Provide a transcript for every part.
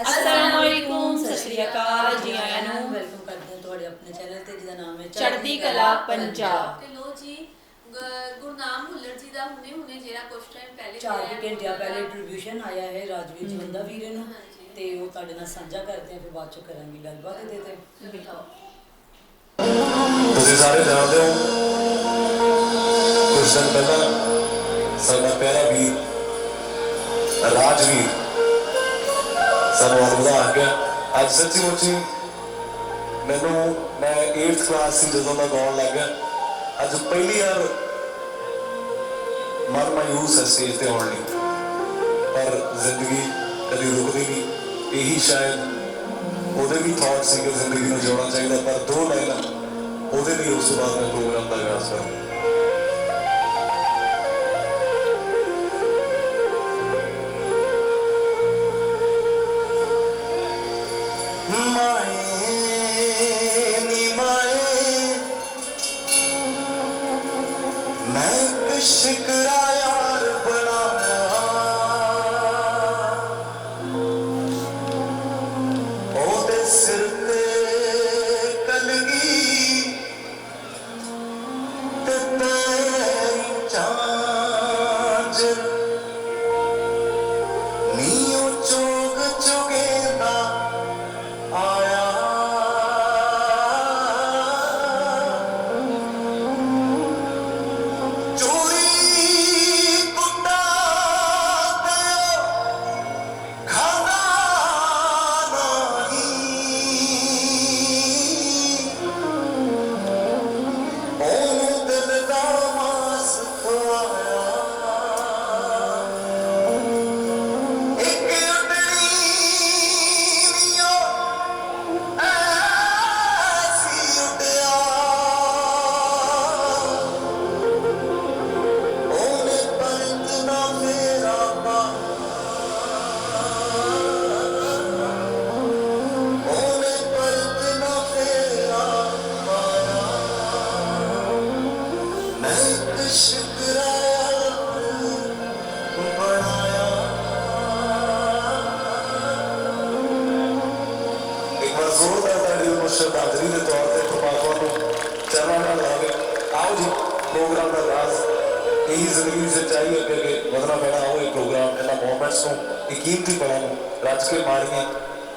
ਅਸਲਾਮੁਅਲੈਕੁਮ ਸਤਿ ਸ਼੍ਰੀ ਅਕਾਲ ਜੀ ਆਇਆਂ ਨੂੰ। ਵੈਲਕਮ ਕਰਦੇ ਹਾਂ ਤੁਹਾਡੇ ਆਪਣੇ ਚੈਨਲ ਤੇ ਜਿਹਦਾ ਨਾਮ ਹੈ ਚੜ੍ਹਦੀ ਕਲਾ ਪੰਜਾਬ। ਤੇ ਲੋ ਜੀ ਗ- ਗੁਰਨਾਮ ਭੁੱਲਰ ਜੀ ਦਾ ਹੁਣੇ ਹੁਣੇ ਜਿਹੜਾ ਕੁਝ ਟਾਈਮ ਪਹਿਲੇ ਚਾਰ ਹੋਇਆ ਕੁ ਘੰਟਿਆਂ ਉਹਦਾ- ਪਹਿਲੇ ਟ੍ਰਿਬਿਊਸ਼ਨ ਆਇਆ ਹੈ ਰਾਜਵੀਰ ਜਵੰਦਾ ਵੀਰੇ ਨੂੰ। ਹਾਂਜੀ। ਤੇ ਉਹ ਤੁਹਾਡੇ ਨਾਲ ਸਾਂਝਾ ਕਰਦੇ ਹਾਂ ਫਿਰ ਬਾਅਦ ਚ ਕਰਾਂਗੇ ਗੱਲਬਾਤ ਇਹਦੇ ਤੇ। ਬਿਲਕੁਲ। ਤੁਸੀਂ ਸਾਰੇ ਜਾਣਦੇ ਹੋ? ਕੁਝ ਦਿਨ ਪਹਿਲਾਂ ਸਾਡਾ ਪਿਆਰਾ ਵੀਰ ਰਾਜਵੀਰ ਸਾਨੂੰ ਅੱਜ ਸੱਚੀ ਮੁੱਚੀ ਮੈਨੂੰ ਮੈਂ 8th ਕਲਾਸ ਸੀ ਜਦੋਂ ਦਾ ਗਾਉਣ ਲੱਗਾ ਅੱਜ ਪਹਿਲੀ ਵਾਰ ਮਨ ਮਾਯੂਸ ਹੈ ਸਟੇਜ ਤੇ ਆਉਣ ਲਈ। ਪਰ ਜ਼ਿੰਦਗੀ ਕਦੀ ਰੁਕਦੀ ਨਹੀਂ। ਇਹੀ ਸ਼ਾਇਦ ਉਹਦੇ ਵੀ ਥਾਟ ਸੀ ਕਿ ਜ਼ਿੰਦਗੀ ਨੂੰ ਜਿਉਣਾ ਚਾਹੀਦਾ, ਪਰ ਦੋ ਲਾਈਨਾਂ ਉਹਦੇ ਲਈ ਉਸ ਤੋਂ ਬਾਅਦ ਮੈਂ ਪ੍ਰੋਗਰਾਮ ਦਾ ਆਗਾਜ਼ ਕਰਾਂ ਮੈਂ ਕਿਸ਼ਕਰਾ ਯਾਰ ਬਣਾਇਆ ਕੇ ਆਓ ਜੀ ਪ੍ਰੋਗਰਾਮ ਦਾ ਆਗਾਜ਼ ਇਹੀ ਜ਼ਿੰਦਗੀ ਦੀ ਸੱਚਾਈ ਹੈ ਕਿ ਵਧਣਾ ਪੈਣਾ ਆਓ ਇਹ ਪ੍ਰੋਗਰਾਮ ਇਹਨਾਂ ਮੂਮੈਂਟਸ ਨੂੰ ਇਹ ਕੀਮਤੀ ਪਲਾਂ ਨੂੰ ਰੱਜ ਕੇ ਮਾਰੀਏ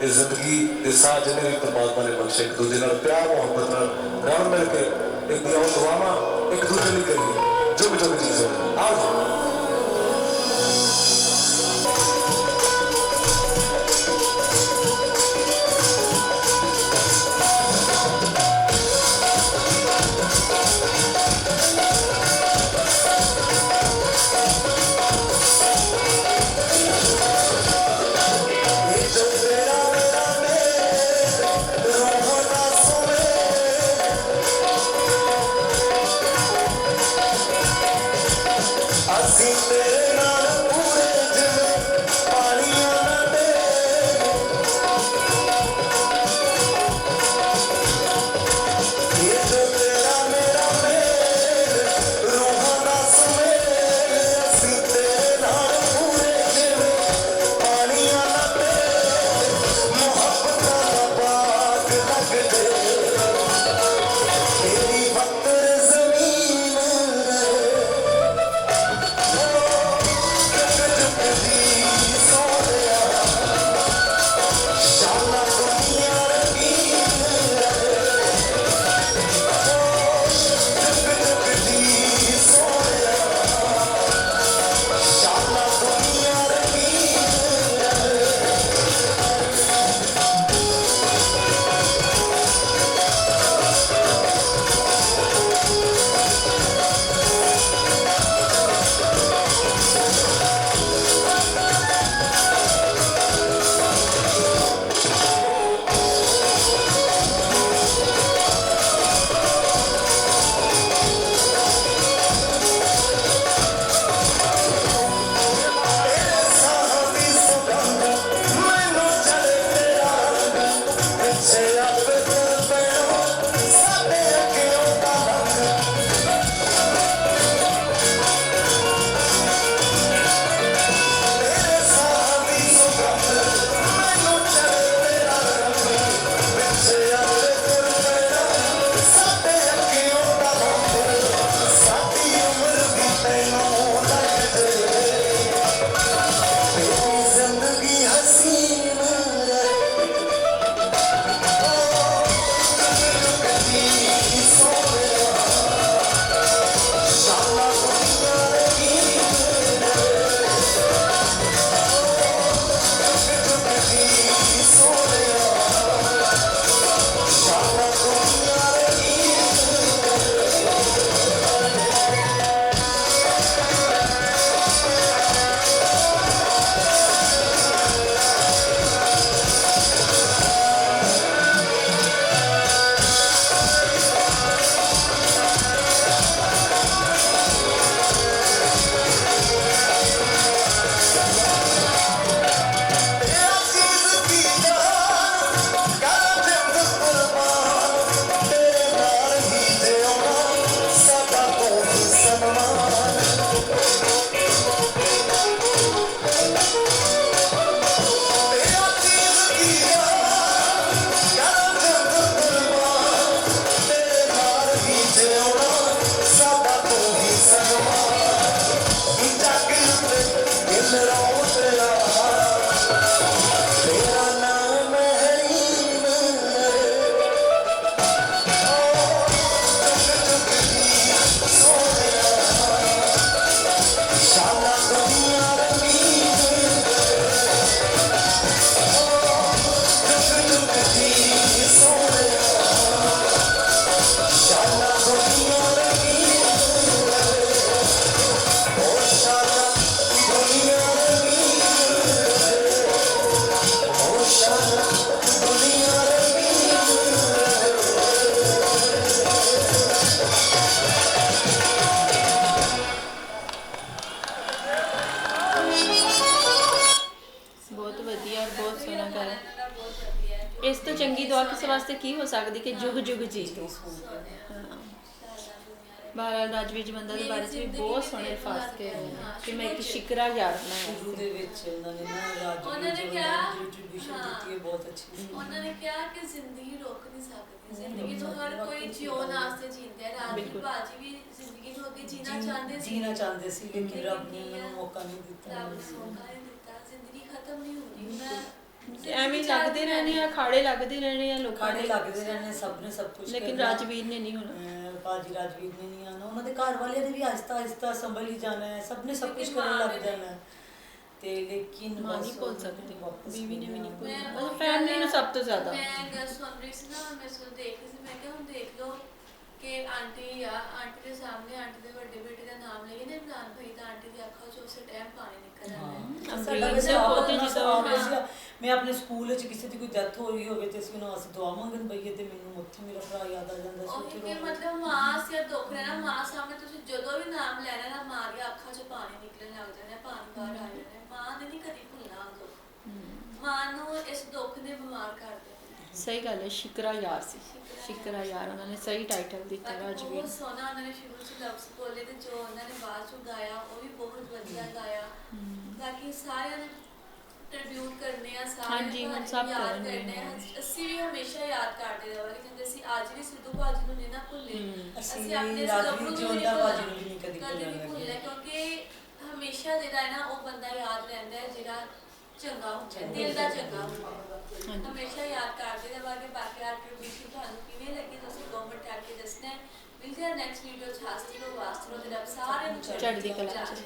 ਇਹ ਜ਼ਿੰਦਗੀ ਦੇ ਸਾਹ ਜਿਹਨੇ ਵੀ ਪਰਮਾਤਮਾ ਨੇ ਬਖਸ਼ੇ ਇੱਕ ਦੂਜੇ ਨਾਲ ਪਿਆਰ ਮੁਹੱਬਤ ਨਾਲ ਰਲ ਮਿਲ ਕੇ ਇੱਕ ਦੀਆਂ ਦੁਆਵਾਂ ਇੱਕ ਦੂਜੇ ਲਈ ਕਰੀਏ ਜੋ ਵੀ ਜੋ ਵੀ ਚੀਜ਼ ਹੋਵੇ ਆਓ ਚੰਗੀ ਦੁਆ ਕਿਸੇ ਵਾਸਤੇ ਕੀ ਹੋ ਸਕਦੀ ਕਿ ਜੁਗ ਜੁਗ ਜੀ। ਤੂੰ ਦੇ ਮਹਾਰਾਜ ਰਾਜਵੀਰ ਜਵੰਦਾ ਦੇ ਬਾਰੇ ਵੀ ਬਹੁਤ ਸੋਹਣੇ ਨੇ ਕਿ ਮੈਂ ਇੱਕ ਸ਼ਿਕਰਾ ਯਾਰ ਬਣਾਇਆ ਸ਼ੁਰੂ ਦੇ ਵਿੱਚ ਉਹਨਾਂ ਨੇ ਨਾ ਰਾਜ ਉਹਨਾਂ ਨੇ ਕਿਹਾ- ਡਿਸਟ੍ਰੀਬਿਊਸ਼ਨ। ਦਿੱਤੀ ਹੈ ਬਹੁਤ ਅੱਛੀ ਉਹਨਾਂ ਨੇ ਕਿਹਾ ਕਿ ਜ਼ਿੰਦਗੀ ਰੋਕ ਨਹੀਂ ਸਕਦੀ। ਜ਼ਿੰਦਗੀ ਨੂੰ ਹਰ ਕੋਈ ਜਿਉਣ ਵਾਸਤੇ ਜੀਂਦਾ ਹੈ। ਰਾਜੀ ਬਿਲਕੁਲ। ਬਾਜੀ ਵੀ ਜ਼ਿੰਦਗੀ ਨੂੰ ਅੱਗੇ ਜੀਣਾ ਜੀ- ਚਾਹੁੰਦੇ ਸੀ। ਜੀਣਾ ਚਾਹੁੰਦੇ ਸੀ ਲੇਕਿਨ ਰੱਬ ਨੇ ਕੀ ਉਹਨਾਂ ਨੂੰ ਮੌਕਾ ਨਹੀਂ ਦਿੱਤਾ। ਰੱਬ ਨੇ ਮੌਕਾ ਨਹੀਂ ਦਿੱਤਾ। ਜ਼ਿੰਦਗੀ ਖਤਮ ਨਹੀਂ ਹੋਣੀ ਮੈਂ ਐਵੇਂ ਹੀ ਲੱਗਦੇ ਰਹਿਣੇ ਆ ਖਾੜੇ ਲੱਗਦੇ ਰਹਿਣੇ ਆ ਲੋਕਾਂ ਖਾੜੇ ਦੇ। ਲੱਗਦੇ ਰਹਿਣੇ ਸਭ ਨੇ ਸਭ ਕੁਝ ਲੇਕਿਨ। ਰਾਜਵੀਰ ਨੇ ਨਹੀਂ ਹੋਣਾ। ਬਾਜੀ ਰਾਜਵੀਰ ਨੇ ਨਹੀਂ ਆਣਾ ਉਹਨਾਂ ਦੇ ਘਰ ਵਾਲਿਆਂ ਨੇ ਵੀ ਆਹਿਸਤਾ ਆਹਿਸਤਾ ਸੰਭਲ ਹੀ ਜਾਣਾ ਹੈ। ਸਭ ਨੇ ਸਭ ਕੁਝ ਕਰਨ ਲੱਗ ਜਾਣਾ ਹੈ। ਤੇ ਲੇਕਿਨ ਮਾਂ ਬਸ ਨਹੀਂ ਭੁੱਲ ਸਕਦੀ। ਵਾਪਸ ਬੀਵੀ ਨੇ ਵੀ ਨਹੀਂ ਭੁੱਲਣਾ। ਉਹ ਫੈਮਿਲੀ ਨੂੰ ਸਭ ਤੋਂ ਜ਼ਿਆਦਾ। ਮੈਂ ਗੱਲ ਸੁਣ ਰਹੀ ਸੀ ਨਾ ਮੈਂ ਸੁਣ ਦੇਖ ਰਹੀ ਸੀ। ਮੈਂ ਕਿਹਾ ਹੁਣ ਦੇਖ ਲਓ। ਕਿ ਆਂਟੀ ਆ ਆਂਟੀ ਦੇ ਸਾਹਮਣੇ ਆਂਟੀ ਦੇ ਵੱਡੇ ਬੇਟੇ ਦਾ ਨਾਮ ਲਈਏ ਨਾ ਇਮਰਾਨ ਭਾਈ ਤਾਂ ਆਂਟੀ ਦੀ ਅੱਖਾਂ 'ਚੋਂ ਉਸੇ ਟਾਈਮ ਪਾਣੀ ਨਿਕਲ ਆਉਂਦਾ ਹੈ। ਹਾਂ। ਸਾਡਾ ਅਮਰੀਕ ਵੈਸੇ ਦੇ ਆਪ ਪੋਤੇ ਇੰਨਾ ਜਦੋਂ- ਸਵਾਲ ਹਾਂ। ਸੀ, ਮੈਂ ਆਪਣੇ ਸਕੂਲ ਵਿੱਚ ਕਿਸੇ ਦੀ ਕੋਈ ਡੈਥ ਹੋ ਰਹੀ ਹੋਵੇ ਤੇ ਅਸੀਂ ਉਹਨਾਂ ਵਾਸਤੇ ਦੁਆ ਮੰਗਣ ਬਈਏ ਤੇ ਮੈਨੂੰ ਉੱਥੇ ਮੇਰਾ ਭਰਾ ਯਾਦ ਆ ਜਾਂਦਾ ਸੀ ਉਹੀ ਉੱਥੇ ਕਿ ਰੋ- ਮਤਲਬ ਮਾਂ ਸਿਰ ਦੁੱਖ ਰਿਹਾ ਨਾ ਮਾਂ ਸਾਹਮਣੇ ਤੁਸੀਂ ਜਦੋਂ ਵੀ ਨਾਮ ਲੈਣਾ ਨਾ ਮਾਂ ਦੀਆਂ ਅੱਖਾਂ 'ਚੋਂ ਪਾਣੀ ਨਿਕਲਣ ਲੱਗ ਜਾਣਾ ਪਾਣੀ ਬਾਹਰ ਆ ਜਾਣਾ। ਮਾਂ ਨੇ ਨਹੀਂ ਕਦੀ ਭੁੱਲਣਾ ਉਹ ਮਾਂ ਨੂੰ ਇਸ ਦੁੱਖ ਨੇ ਬਿਮਾਰ ਕਰ ਦਿੱਤਾ। ਸਹੀ ਗੱਲ ਹੈ ਸ਼ਿਕਰਾ ਯਾਰ ਸੀ। ਸ਼ਿਕਰਾ ਯਾਰ ਉਹਨਾਂ ਨੇ ਸਹੀ ਟਾਈਟਲ ਦਿੱਤਾ ਬਾਕੀ ਰਾਜਵੀਰ ਬਹੁਤ ਸੋਹਣਾ ਉਹਨਾਂ ਨੇ ਸ਼ੁਰੂ ਚ ਲਫ਼ਜ਼ ਬੋਲੇ ਤੇ ਜੋ ਉਹਨਾਂ ਨੇ ਬਾਅਦ ਚ ਗਾਇਆ ਉਹ ਵੀ ਬਹੁਤ ਵਧੀਆ ਗਾਇਆ। ਬਾਕੀ ਸਾਰਿਆਂ ਨੇ ਟ੍ਰਿਬਿਊਟ ਕਰਨੇ ਆ ਸਾਰਿਆਂ ਹਾਂਜੀ, ਹੁਣ ਸਭ ਯਾਦ ਕਰਨੇ ਆ। ਹਾਂ। ਅਸੀਂ ਵੀ ਹਮੇਸ਼ਾ ਯਾਦ ਕਰਦੇ ਰਹਾਂਗੇ ਕਹਿੰਦੇ ਅਸੀਂ ਅੱਜ ਵੀ ਸਿੱਧੂ ਭਾਜੀ ਨੂੰ ਨਹੀਂ ਨਾ ਭੁੱਲੇ। ਹਮ। ਅਸੀਂ ਆਪਣੇ ਰਾਜਵੀਰ ਸਬਰ ਨੂੰ ਜਿਉਂਦਾ ਨਹੀਂ ਭਾਜੀ ਨੂੰ ਵੀ ਨਹੀਂ ਕਦੀ ਕਦੀ ਭੁੱਲਾਂਗੇ। ਕਿਉਂਕਿ ਹਮੇਸ਼ਾ ਜਿਹੜਾ ਹੈ ਨਾ ਉਹ ਬੰਦਾ ਯਾਦ ਰਹਿੰਦਾ ਹੈ ਜਿਹੜਾ ਚੰਗਾ ਹੁੰਦਾ ਹੈ, ਦਿਲ ਦਾ ਚੰਗਾ ਹੁੰਦਾ ਹੈ। ਹਾਂਜੀ। ਹਮੇਸ਼ਾ ਯਾਦ ਕਰਦੇ ਰਹਾਂਗੇ ਬਾਕੀ ਆਟਰੀਬਿਊਸ਼ਨ ਤੁਹਾਨੂੰ ਕਿਵੇਂ ਲੱਗੀ? ਤੁਸੀਂ ਕਮੈਂਟ ਕਰਕੇ ਦੱਸਣਾ ਹੈ। ਮਿਲਦੇ ਹਾਂ ਨੈਕਸਟ ਵੀਡੀਓ ਚ। ਹਾਸਤੀ ਲੋ ਵਾਸਤੇ ਲੋ ਤੇ ਰੱਬ ਸਾਰਿਆਂ ਨੂੰ ਚੜ੍ਹਦੀ ਕਲਾ ਚ।